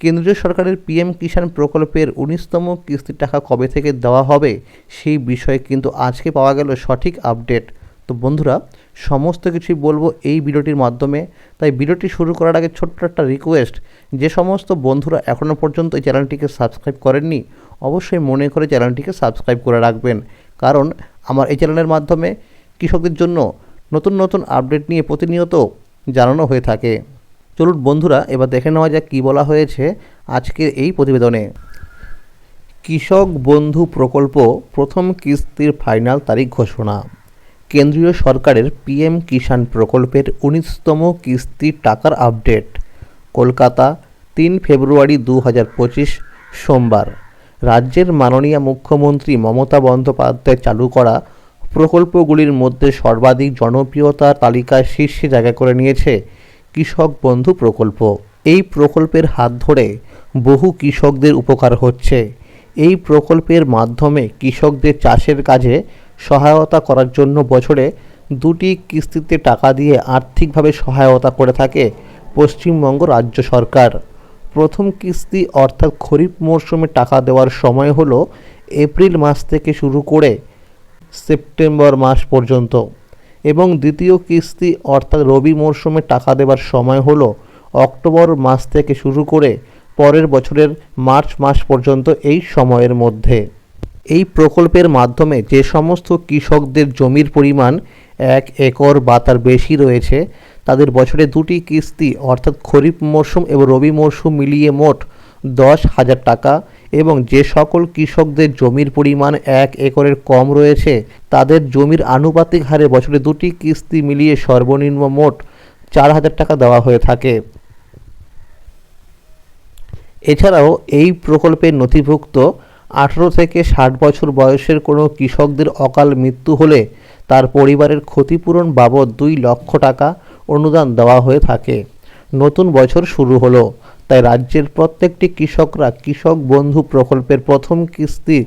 কেন্দ্রীয় সরকারের পিএম কিষাণ প্রকল্পের উনিশতম কিস্তির টাকা কবে থেকে দেওয়া হবে সেই বিষয়ে কিন্তু আজকে পাওয়া গেল সঠিক আপডেট। তো বন্ধুরা, সমস্ত কিছুই বলব এই ভিডিওটির মাধ্যমে। তাই ভিডিওটি শুরু করার আগে ছোট্ট একটা রিকোয়েস্ট যে সমস্ত বন্ধুরা এখনও পর্যন্ত এই চ্যানেলটিকে সাবস্ক্রাইব করেননি, অবশ্যই মনে করে চ্যানেলটিকে সাবস্ক্রাইব করে রাখবেন। কারণ আমার এই চ্যানেলের মাধ্যমে কৃষকদের জন্য নতুন নতুন আপডেট নিয়ে প্রতিনিয়ত জানানো হয়ে থাকে। চলুন বন্ধুরা, এবার দেখে নেওয়া যাক কী বলা হয়েছে আজকের এই প্রতিবেদনে। কৃষক বন্ধু প্রকল্প প্রথম কিস্তির ফাইনাল তারিখ ঘোষণা। কেন্দ্রীয় সরকারের পিএম কিষাণ প্রকল্পের উনিশতম কিস্তির টাকার আপডেট। কলকাতা, তিন ফেব্রুয়ারি দু হাজার পঁচিশ, সোমবার। রাজ্যের মাননীয় মুখ্যমন্ত্রী মমতা বন্দ্যোপাধ্যায় চালু করা প্রকল্পগুলির মধ্যে সর্বাধিক জনপ্রিয়তার তালিকায় শীর্ষে জায়গা করে নিয়েছে কৃষক বন্ধু প্রকল্প। এই প্রকল্পের হাত ধরে বহু কৃষকদের উপকার হচ্ছে। এই প্রকল্পের মাধ্যমে কৃষকদের চাষের কাজে সহায়তা করার জন্য বছরে দুটি কিস্তিতে টাকা দিয়ে আর্থিকভাবে সহায়তা করে থাকে পশ্চিমবঙ্গ রাজ্য সরকার। প্রথম কিস্তি অর্থাৎ খরিফ মরশুমে টাকা দেওয়ার সময় হলো এপ্রিল মাস থেকে শুরু করে সেপ্টেম্বর মাস পর্যন্ত। এবং দ্বিতীয় কিস্তি অর্থাৎ রবি মরশুমে টাকা দেওয়ার সময় হলো অক্টোবর মাস থেকে শুরু করে পরের বছরের মার্চ মাস পর্যন্ত এই সময়ের মধ্যে। এই প্রকল্পের মাধ্যমে যে সমস্ত কৃষকদের জমির পরিমাণ এক একর বা তার বেশি রয়েছে, তাদের বছরে দুটি কিস্তি অর্থাৎ খরিফ মরশুম এবং রবি মরশুম মিলিয়ে মোট দশ হাজার টাকা এবং যে সকল কৃষকদের জমির পরিমাণ এক একরের কম রয়েছে, তাদের জমির আনুপাতিক হারে বছরে দুটি কিস্তি মিলিয়ে সর্বনিম্ন মোট চার হাজার টাকা দেওয়া হয়ে থাকে। এছাড়াও এই প্রকল্পের নথিভুক্ত আঠেরো থেকে ষাট বছর বয়সের কোনো কৃষকদের অকাল মৃত্যু হলে তার পরিবারের ক্ষতিপূরণ বাবদ দুই লক্ষ টাকা অনুদান দেওয়া হয়ে থাকে। নতুন বছর শুরু হলো। তাই রাজ্যের প্রত্যেকটি কৃষকরা কৃষক বন্ধু প্রকল্পের প্রথম কিস্তি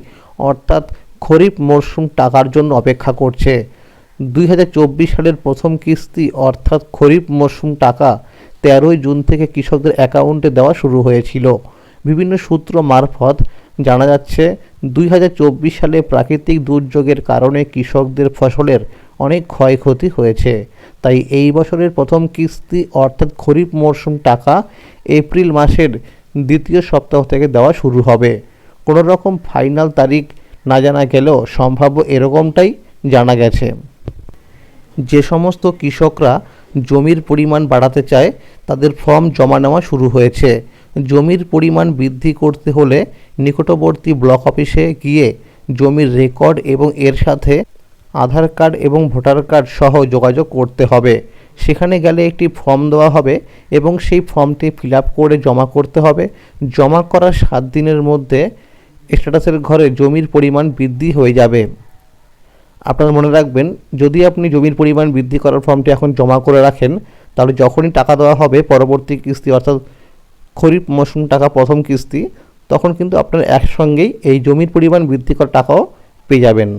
অর্থাৎ খরিফ মরশুম টাকার জন্য অপেক্ষা করছে। দুই চব্বিশ সালের প্রথম কিস্তি অর্থাৎ খরিফ মরশুম টাকা তেরোই জুন থেকে কৃষকদের অ্যাকাউন্টে দেওয়া শুরু হয়েছিল। বিভিন্ন সূত্র মারফত জানা যাচ্ছে, দুই হাজার চব্বিশ সালে প্রাকৃতিক দুর্যোগের কারণে কৃষকদের ফসলের অনেক ক্ষয়ক্ষতি হয়েছে। তাই এই বছরের প্রথম কিস্তি অর্থাৎ খরিফ মরশুম টাকা এপ্রিল মাসের দ্বিতীয় সপ্তাহ থেকে দেওয়া শুরু হবে। কোনো রকম ফাইনাল তারিখ না জানা গেলেও সম্ভাব্য এরকমটাই জানা গেছে। যে সমস্ত কৃষকরা জমির পরিমাণ বাড়াতে চায়, তাদের ফর্ম জমা নেওয়া শুরু হয়েছে। জমির পরিমাণ বৃদ্ধি করতে হলে নিকটবর্তী ব্লক অফিসে গিয়ে জমির রেকর্ড এবং এর সাথে আধার কার্ড এবং ভোটার কার্ড সহ যোগাযোগ করতে হবে। সেখানে গেলে একটি ফর্ম দেওয়া হবে এবং সেই ফর্মটি ফিল করে জমা করতে হবে। জমা করার সাত দিনের মধ্যে স্ট্যাটাসের ঘরে জমির পরিমাণ বৃদ্ধি হয়ে যাবে। আপনারা মনে রাখবেন, যদি আপনি জমির পরিমাণ বৃদ্ধি করার ফর্মটি এখন জমা করে রাখেন, তাহলে যখনই টাকা দেওয়া হবে পরবর্তী কিস্তি, অর্থাৎ খরিফ মৌসুম টাকা প্রথম কিস্তি, তখন কিন্তু আপনার একসঙ্গেই এই জমির পরিমাণ বৃদ্ধি করার টাকাও পেয়ে যাবেন।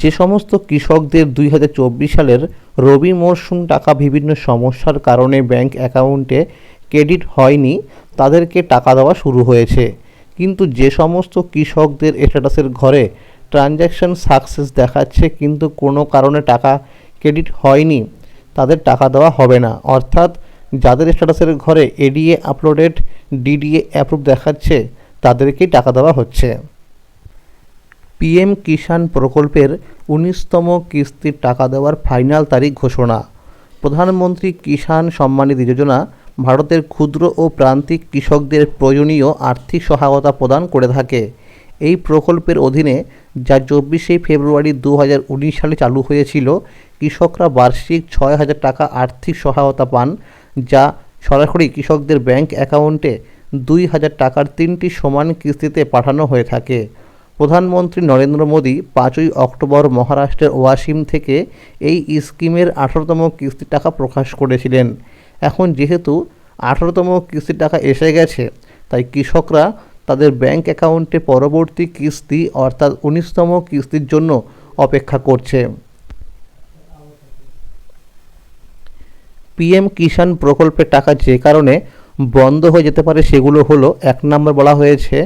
যে সমস্ত কৃষকদের দুই হাজার চব্বিশ সালের রবি মরশুম টাকা বিভিন্ন সমস্যার কারণে ব্যাংক অ্যাকাউন্টে ক্রেডিট হয়নি, তাদেরকে টাকা দেওয়া শুরু হয়েছে। কিন্তু যে সমস্ত কৃষকদের স্ট্যাটাসের ঘরে ট্রানজ্যাকশান সাকসেস দেখাচ্ছে, কিন্তু কোনো কারণে টাকা ক্রেডিট হয়নি, তাদের টাকা দেওয়া হবে না। অর্থাৎ যাদের স্ট্যাটাসের ঘরে এডিএ আপলোডেড ডিডিএ অ্যাপ্রুভ দেখাচ্ছে, তাদেরকেই টাকা দেওয়া হচ্ছে। পিএম কিষাণ প্রকল্পের উনিশতম কিস্তির টাকা দেওয়ার ফাইনাল তারিখ ঘোষণা। প্রধানমন্ত্রী কিষাণ সম্মানিধি যোজনা ভারতের ক্ষুদ্র ও প্রান্তিক কৃষকদের প্রয়োজনীয় আর্থিক সহায়তা প্রদান করে থাকে। এই প্রকল্পের অধীনে যা চব্বিশে ফেব্রুয়ারি দু হাজার উনিশ সালে চালু হয়েছিল, কৃষকরা বার্ষিক ছয় হাজার টাকা আর্থিক সহায়তা পান, যা সরাসরি কৃষকদের ব্যাংক অ্যাকাউন্টে দুই হাজার টাকার তিনটি সমান কিস্তিতে পাঠানো হয়ে থাকে। প্রধানমন্ত্রী নরেন্দ্র মোদী পাঁচই অক্টোবর মহারাষ্ট্রের ওয়াসিম থেকে এই স্কিমের আঠারোতম কিস্তির টাকা প্রকাশ করেছিলেন। এখন যেহেতু আঠারোতম কিস্তির টাকা এসে গেছে, তাই কৃষকরা তাদের ব্যাংক অ্যাকাউন্টে পরবর্তী কিস্তি অর্থাৎ উনিশতম কিস্তির জন্য অপেক্ষা করছে। পিএম কিষাণ প্রকল্পের টাকা যে কারণে বন্ধ হয়ে যেতে পারে সেগুলো হলো, এক নম্বর বলা হয়েছে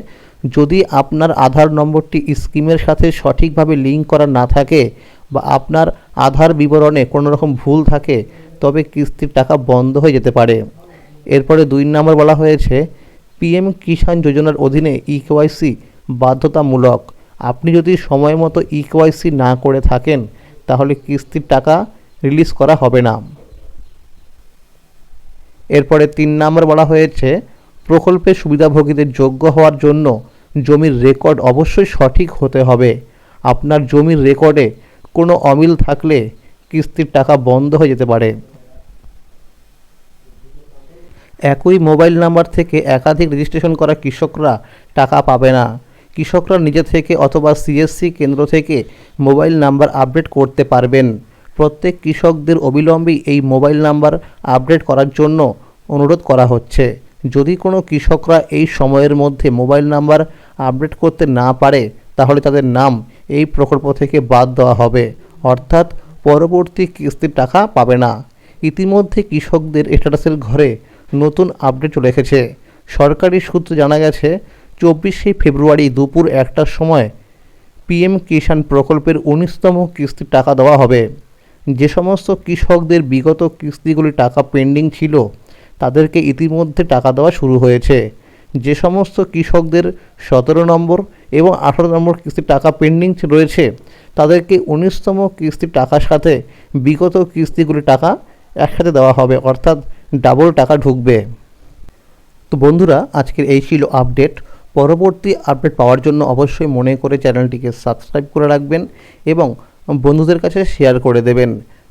যদি আপনার আধার নম্বরটি স্কিমের সাথে সঠিকভাবে লিঙ্ক করা না থাকে বা আপনার আধার বিবরণে কোনো রকম ভুল থাকে, তবে কিস্তির টাকা বন্ধ হয়ে যেতে পারে। এরপরে দুই নম্বর বলা হয়েছে, পিএম কিষাণ যোজনার অধীনে ইকেওয়াইসি বাধ্যতামূলক। আপনি যদি সময় মতো ইকেওয়াইসি না করে থাকেন, তাহলে কিস্তির টাকা রিলিজ করা হবে না। এরপরে তিন নম্বর বলা হয়েছে প্রকল্পের সুবিধাভোগীদের যোগ্য হওয়ার জন্য জমির রেকর্ড অবশ্যই সঠিক হতে হবে। আপনার জমির রেকর্ডে কোনো অমিল থাকলে কিস্তির টাকা বন্ধ হয়ে যেতে পারে। একই মোবাইল নাম্বার থেকে একাধিক রেজিস্ট্রেশন করা কৃষকরা টাকা পাবে না। কৃষকরা নিজে থেকে অথবা সিএসসি কেন্দ্র থেকে মোবাইল নাম্বার আপডেট করতে পারবেন। প্রত্যেক কৃষকদের অবিলম্বে এই মোবাইল নাম্বার আপডেট করার জন্য অনুরোধ করা হচ্ছে। যদি কোনো কৃষকরা এই সময়ের মধ্যে মোবাইল নাম্বার আপডেট করতে না পারে, তাহলে তাদের নাম এই প্রকল্প থেকে বাদ দেওয়া হবে। অর্থাৎ পরবর্তী কিস্তির টাকা পাবে না। ইতিমধ্যে কৃষকদের স্ট্যাটাসের ঘরে নতুন আপডেট চলে এসেছে। সরকারি সূত্রে জানা গেছে, চব্বিশে ফেব্রুয়ারি দুপুর একটার সময় পিএম কিষাণ প্রকল্পের উনিশতম কিস্তির টাকা দেওয়া হবে। যে সমস্ত কৃষকদের বিগত কিস্তিগুলি টাকা পেন্ডিং ছিল তাদেরকে ইতিমধ্যে টাকা দেওয়া শুরু হয়েছে। যে সমস্ত কৃষকদের সতেরো নম্বর এবং আঠারো নম্বর কিস্তির টাকা পেন্ডিং রয়েছে, তাদেরকে উনিশতম কিস্তির টাকার সাথে বিগত কিস্তিগুলি টাকা একসাথে দেওয়া হবে, অর্থাৎ ডাবল টাকা ঢুকবে। তো বন্ধুরা, আজকের এই ছিল আপডেট পরবর্তী আপডেট পাওয়ার জন্য অবশ্যই মনে করে চ্যানেলটিকে সাবস্ক্রাইব করে রাখবেন এবং বন্ধুদের কাছে শেয়ার করে দেবেন।